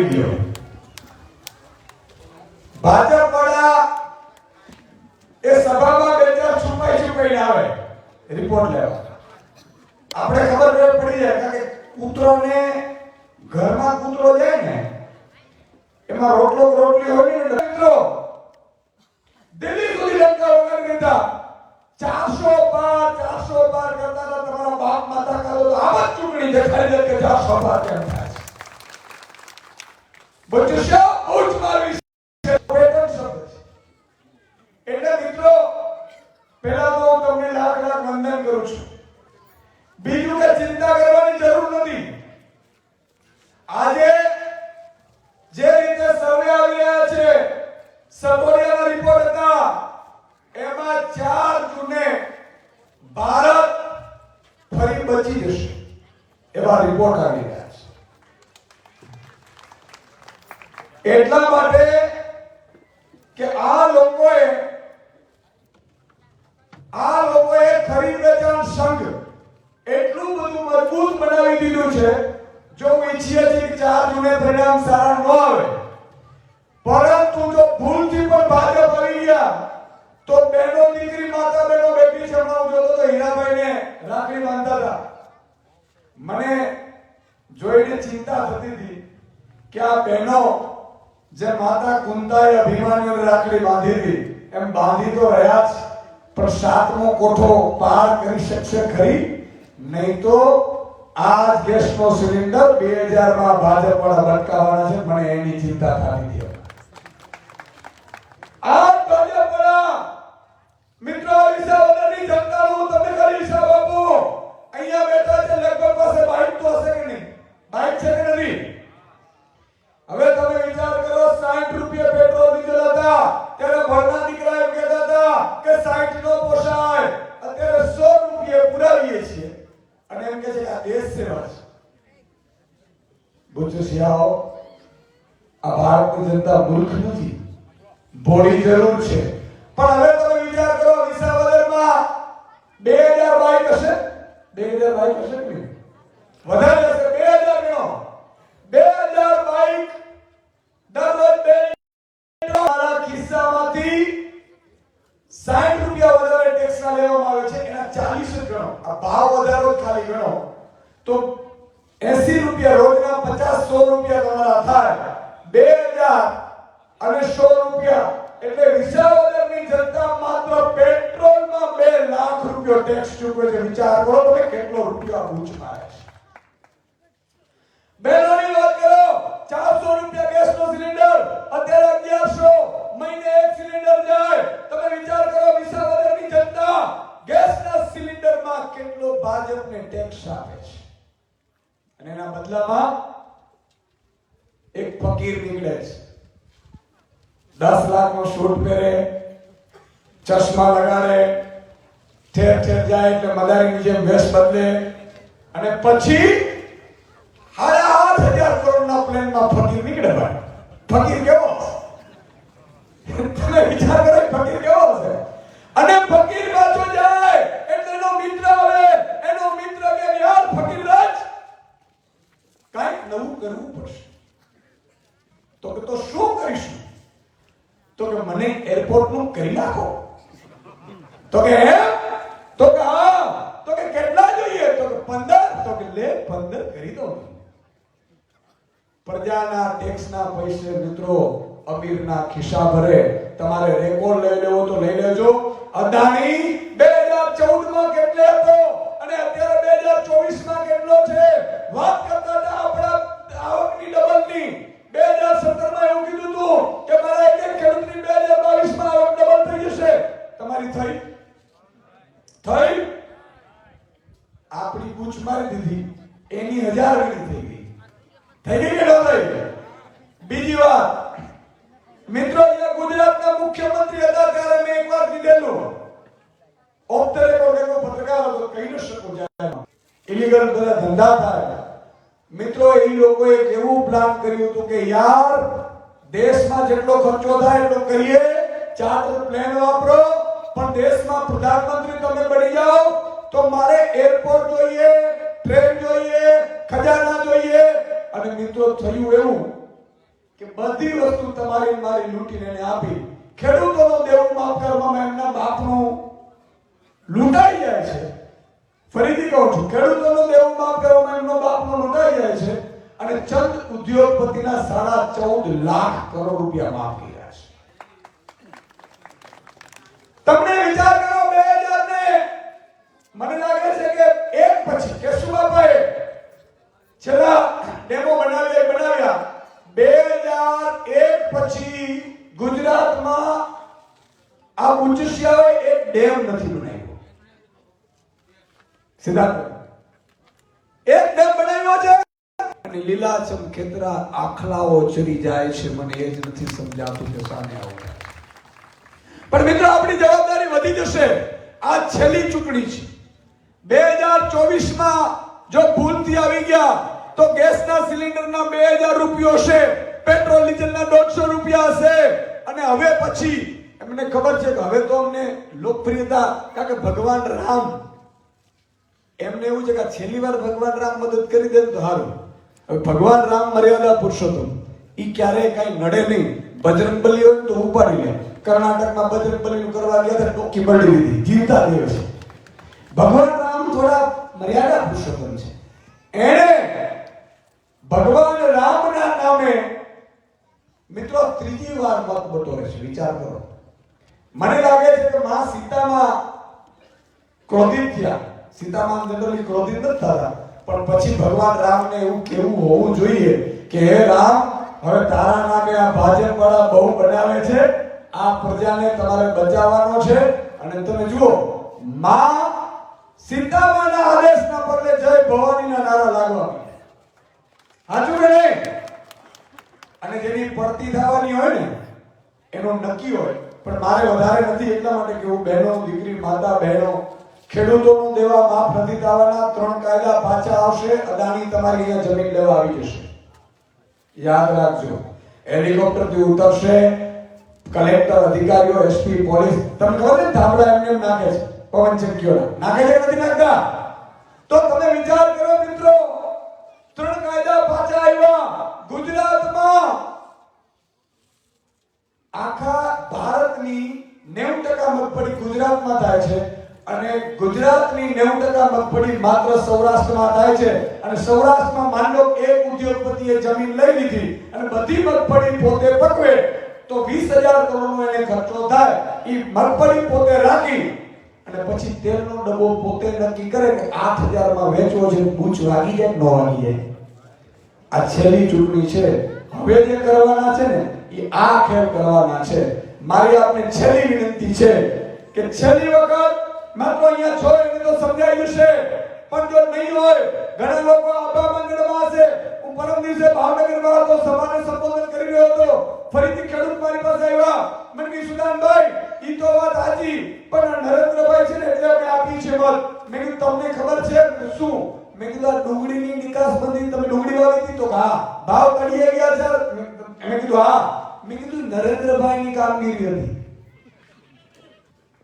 કરી ગયો ભાજપ વાળા એ સભામાં બે ચાર છુપાઈ છુપાઈને આવે. રિપોર્ટ લેવા. આપણે ખબર પડી જાય કે કૂતરોને ઘરમાં કૂતરો જાય ને, એમાં રોટલો રોટલી હોય ને મિત્રો, દિલ્હી વેચાણ સંઘ એટલું બધું મજબૂત બનાવી દીધું છે, જો ઈચ્છીએ છીએ કે ચાર જૂને પરિણામ સારા ન આવે. પરંતુ જો ભૂલથી પણ ભાજપ આવી ગયા, તો બેનો દીકરી માતા બેનો બેટી છે હું જોતો તો હીરાભાઈને રાખડી બાંધતા હતા. મને જોઈને ચિંતા થતી હતી કે આ બહેનો જે માતા કુંતાએ અભિમાન્યુને રાખડી બાંધી હતી, એમ બાંધી તો રહ્યા જ. પણ સાતમો કોઠો પાર કરી શકશે ખરી? નહીં તો આ ગેસનો સિલિન્ડર બે હજારમાં ભાજપ વાળા લટકાવવાના છે, મને એની ચિંતા થતી હતી. ભોળી જરૂર છે. પણ હવે તમે વિચાર કરો, વિસાવદરમાં 2000 બાઇક હશે? 2000 બાઇક હશે કે વધારે હશે. 2000 ગણો. 2000 બાઇક દરરોજ બે મારા ખિસ્સામાંથી સાઠ રૂપિયા વધારે ટેક્સ ના લેવામાં આવે છે. એના ચાલીસ ગણો. આ ભાવ વધારો ખાલી ગણો. તો એસી રૂપિયા રોજના પચાસ સો રૂપિયા તમારા થાય. બે હજાર અને સો રૂપિયા. એટલે વિસાવદરની જનતા માત્ર પેટ્રોલમાં બે લાખ રૂપિયા ટેક્સ ચૂકવે છે. વિચાર કરો તમે કેટલો રૂપિયા બૂચ મારે છે. બહેનોની વાત કરો, ચારસો રૂપિયા ગેસનો સિલિન્ડર અત્યારે 1100 મહિને એક સિલિન્ડર જાય. તમે વિચાર કરો વિસાવદરની જનતા ગેસના સિલિન્ડરમાં કેટલો ભાજપને ટેક્સ આપે છે. અને એના બદલામાં એક ફકીર નીકળે છે. દસ લાખ નો શૂટ પહેરે, ચશ્મા લગાડે, ઠેર ઠેર જાય એટલે મદારીની જેમ વેશ બદલે. અને પછી સાડા આઠ હજાર કરોડના પ્લેનમાં ફકીર નીકળે ભાઈ. ફકીર કેવો હશે? તમે વિચાર કરો કે ફકીર કેવો હશે અને ફકીર પાછો જાય એટલે એનો મિત્ર આવે એનો મિત્ર કે યાર ફકીર રાજ કાંઈક નવું કરવું પડશે તો કે તો શું કરીશું તો કે મને એરપોર્ટ કરી નાખો. તો કે તો કે હા. તો કે કેટલા જોઈએ? તો કે 15 તો કે લે 15 કરી દો. પ્રજાના ટેક્સના પૈસે મિત્રો અમીરના ખિસ્સા ભરે. તમારે રેકોર્ડ લઈ લેવો તો લઈ લેજો. અદાણી 2014 માં કેટલે હતો? વાત મિત્રો, અહીંયા ગુજરાતના મુખ્યમંત્રી હતા, ત્યારે મેં એકવાર કીધેલું. ધ રેકોર્ડ પત્રકાર હતો, કહી ન શકો જાહેરમાં ઇલીગલ બધા ધંધા થાય મિત્રો, એ લોકોએ કેવું પ્લાન કર્યું હતું કે યાર, દેશમાં જેટલો ખર્ચો થાય એટલો કરીએ ચાર્ટર પ્લેન વાપરો, પણ દેશમાં પ્રધાનમંત્રી તમે બની જાઓ, તો મારે એરપોર્ટ જોઈએ ટ્રેન જોઈએ, ખજાના જોઈએ. અને મિત્રો, થયું એવું. કે બધી વસ્તુ તમારી મારી લૂંટીને આપી. ખેડૂતોનો દેવું માફ કરવામાં એમના બાપનું લૂંટાઈ જાય છે. ફરીથી કહું છું, ખેડૂતોનો દેવું માફ કરવામાં એમનો બાપનો લૂંટાઈ જાય છે અને ચંદ ઉદ્યોગપતિના સાડા ચૌદ લાખ કરોડ રૂપિયા માફ કર્યા છે. તમને વિચાર કરો, બે હજાર ને મને લાગે છે કે એક પછી કેશુબાપાએ છેલ્લા ડેમો બનાવ્યા બનાવ્યા. બે હજાર એક પછી ગુજરાતમાં આ ઉચ્ચશિયાએ એક ડેમ નથી બનાવ્યો. સિદ્ધાર્થ એક ડેમ બનાવ્યો છે. અને લીલાછમ ખેતરા, આખલાઓ ચરી જાય છે. મને એ જ નથી સમજાતું કે સામે આવું પણ મિત્રો, આપણી જવાબદારી વધી જશે. આ છેલ્લી ચૂંટણી છે. બે હજાર ચોવીસમાં જો ભૂલથી આવી ગયા, તો ગેસના સિલિન્ડરના બે હજાર રૂપિયો હશે. પેટ્રોલ ડીઝલના દોઢસો રૂપિયા હશે. અને હવે પછી એમને ખબર છે કે હવે તો અમને લોકપ્રિયતા, કારણ કે ભગવાન રામ, એમને એવું છે કે છેલ્લી વાર ભગવાન રામ મદદ કરી દે તો સારું. હવે ભગવાન રામ મર્યાદા પુરુષોત્તમ. એ ક્યારેય કઈ નડે નહીં. બજરંગબલી હોય તો ઉપાડી લે કર્ણાટકમાં બજરંગબલીનું કરવા ગયા ત્યારે ટોકી બળી દીધી. જીવતા દેવ છે. ભગવાન રામ થોડા મર્યાદા પુરુષોત્તમ છે. એણે ભગવાન રામના નામે મિત્રો, ત્રીજી વાર મત બટોરે છે, વિચાર કરો. મને લાગે છે કે માં સીતામાં ક્રોધિત થયા. સીતામાં જનરલી ક્રોધિત નથી થતા. પણ પછી ભગવાન રામને એવું કેવું હોવું જોઈએ કે, હે રામ, હવે તારા નામે આ ભાજપ વાળા બહુ બનાવે છે. આ પ્રજાને તમારે બચાવવાનો છે. અને તમે જુઓ, માં સીતામાના આદેશના પગલે જય ભવાનીના નારા લાગવા હાજુ કે નહીં અને જેની પડતી થવાની હોય ને, એનો નક્કી હોય. પણ મારે વધારે નથી એટલા માટે કે હું બહેનો, દીકરી, માતા, બહેનો, ખેડૂતોનો દેવા માફ નથી થવાના, ત્રણ કાયદા પાછા આવશે, અદાણી તમારી અહીંયા જમીન લેવા આવી જશે. યાદ રાખજો, હેલિકોપ્ટરથી ઉતરશે, કલેક્ટર, અધિકારીઓ એસપી પોલીસ, તમને ખબર છે ધાબળા એમને એમ નાખે છે, પવન ચક્કીઓ નાખે છે નથી નાખતા? તો તમે વિચાર કરો મિત્રો, ત્રણ કાયદા પાછા આવ્યા. ગુજરાતમાં આખા ભારતની નેવું ટકા મગફળી ગુજરાતમાં થાય છે અને ગુજરાતની નેવું ટકા મગફળી માત્ર સૌરાષ્ટ્રમાં થાય છે. અને સૌરાષ્ટ્રમાં માન એક ઉદ્યોગપતિએ જમીન લઈ લીધી અને બધી મગફળી પોતે પકવે તો વીસ હજાર કરોડનો એને ખર્ચો થાય. એ મગફળી પોતે રાખી અને પછી તેલનો ડબ્બો પોતે નક્કી કરે કે આઠ હજારમાં વેચવો છે પૂછ વાગી જાય ન વાગી જાય. આ છેલ્લી ચૂંટણી છે, હવે જે કરવાના છે ને, એ આ ખેલ કરવાના છે. મારી આપને છેલ્લી વિનંતી છે કે છેલ્લી વખત મેં તો અહીંયા છો એને તો સમજાઈ જશે. પણ જો નહીં હોય, ઘણા લોકો આપણા મંડળમાં હશે. હું પરમ દિવસે ભાવનગરમાં હતો સભાને સંબોધન કરી રહ્યો હતો. ફરીથી ખેડૂત મારી પાસે આવ્યા. મને કહી સુદાનભાઈ, ઈ તો વાત સાચી, પણ નરેન્દ્રભાઈ છે ને, એટલે મેં આપી છે મત. મેં તમને ખબર છે? શું? મેં કીધું, આ ડુંગળીની નિકાસ બંધી તમે ડુંગળી વાવી હતી તો હા ભાવ કઢી ગયા છે. મેં કીધું, હા. મેં કીધું, નરેન્દ્રભાઈની કામગીરી હતી.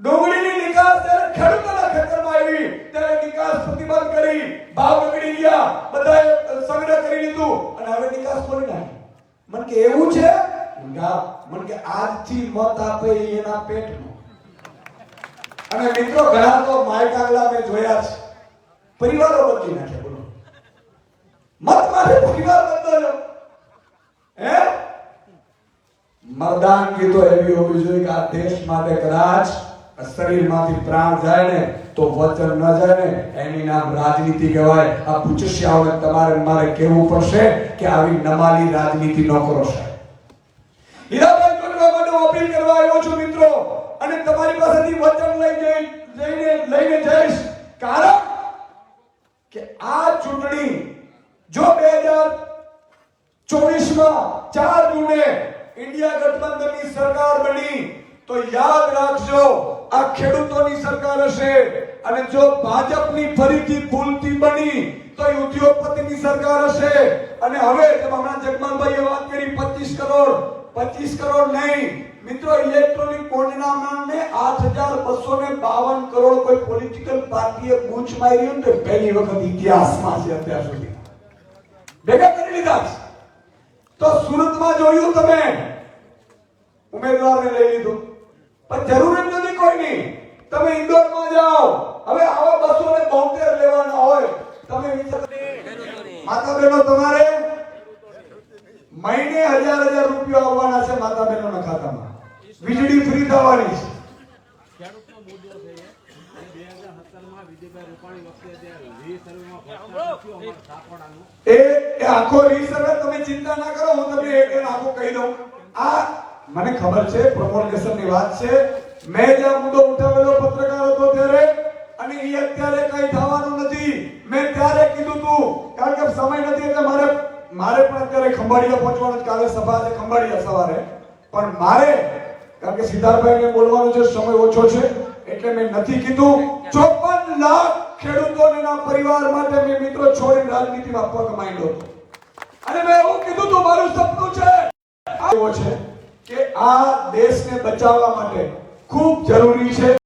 ડુંગળીની નિકાસ ત્યારે ખેડૂતોના ખેતરમાં આવી, ત્યારે નિકાસ પ્રતિબંધ કરી, ભાવ બગડી ગયા, બધાએ સંગ્રહ કરી લીધું, અને હવે નિકાસ ખોલી નાખી મને કે, એવું છે? મને કે, આજથી મત આપે એના પેટનો અને મિત્રો, ઘણા તો માય કાગલા મેં જોયા છે. પરિવારો બદલી નાખે બોલો. મત મારે પરિવાર બદલો હે? મર્દાનગી તો એવી હોવી જોઈએ કે આ દેશ માટે કદાચ શરીરમાંથી પ્રાણ જાય ને તો વચન ન જાય ને એની નામ રાજનીતિ કહેવાય. આ પૂછશ્યાઓને તમારે મારે કહેવું પડશે કે આવી નમાલી રાજનીતિ ન કરો સાહેબ. હીરાભાઈ જોડવા માટે અપીલ કરવા આવ્યો છું મિત્રો. અને તમારી પાસેથી વચન લઈ જઈ જઈને લઈને જઈશ. કારણ કે આ ચૂંટણી જો બે હજાર ચોવીસમાં ચાર જૂને ઇન્ડિયા ગઠબંધનની સરકાર બની, તો યાદ રાખજો, આ ખેડૂતોની સરકાર હશે. અને જો ભાજપની ફરીથી ભૂલથી બની તો એ ઉદ્યોગપતિની સરકાર હશે. અને હવે હમણાં જગમાલભાઈએ વાત કરી 25 કરોડ 25 કરોડ નહીં. મિત્રો, ઇલેક્ટ્રોનિક બોન્ડના નામે 8252 કરોડ કોઈ પોલિટિકલ પાર્ટીએ બૂચ મારી હોય ને પહેલી વખત ઇતિહાસમાં છે અત્યાર સુધી. ભેગા કરી લીધા તો સુરતમાં જોયું તમે. ઉમેદવારને લઈ લીધું. પણ જરૂર જ નથી કોઈની. તમે ઇન્દોરમાં જાઓ. હવે આવા બસો ને બોતેર લેવાના હોય તમે વિચાર માતા બહેનો તમારે? મહિને હજાર હજાર રૂપિયા આવવાના છે માતા બહેનોના ખાતામાં. વીજળી ફ્રી થવાની છે. એ આખો રીસર્વે તમે ચિંતા ના કરો, હું તમને એક આખો કહી દઉં. આ મને ખબર છે પ્રમોટેશનની વાત છે. મેં જ્યાં મુદ્દો ઉઠાવેલો પત્રકાર હતો ત્યારે અને એ અત્યારે કઈ થવાનું નથી. મેં ત્યારે કીધું તું, કારણ કે સમય નથી એટલે મારે મારે પણ અત્યારે ખંભાળિયા પહોંચવાનું. કાલે સભા છે ખંભાળિયા સવારે. પણ મારે કારણ કે સિદ્ધાર્થભાઈને બોલવાનો છે, સમય ઓછો છે, એટલે મેં નથી કીધું. ચોપન લાખ ખેડૂતોના પરિવાર માટે મેં મિત્રો છોડીને રાજનીતિમાં પગ માંડ્યો હતો. અને મેં એવું કીધું તું, મારું સપનું છે. એવો છે કે આ દેશને બચાવવા માટે ખૂબ જરૂરી છે.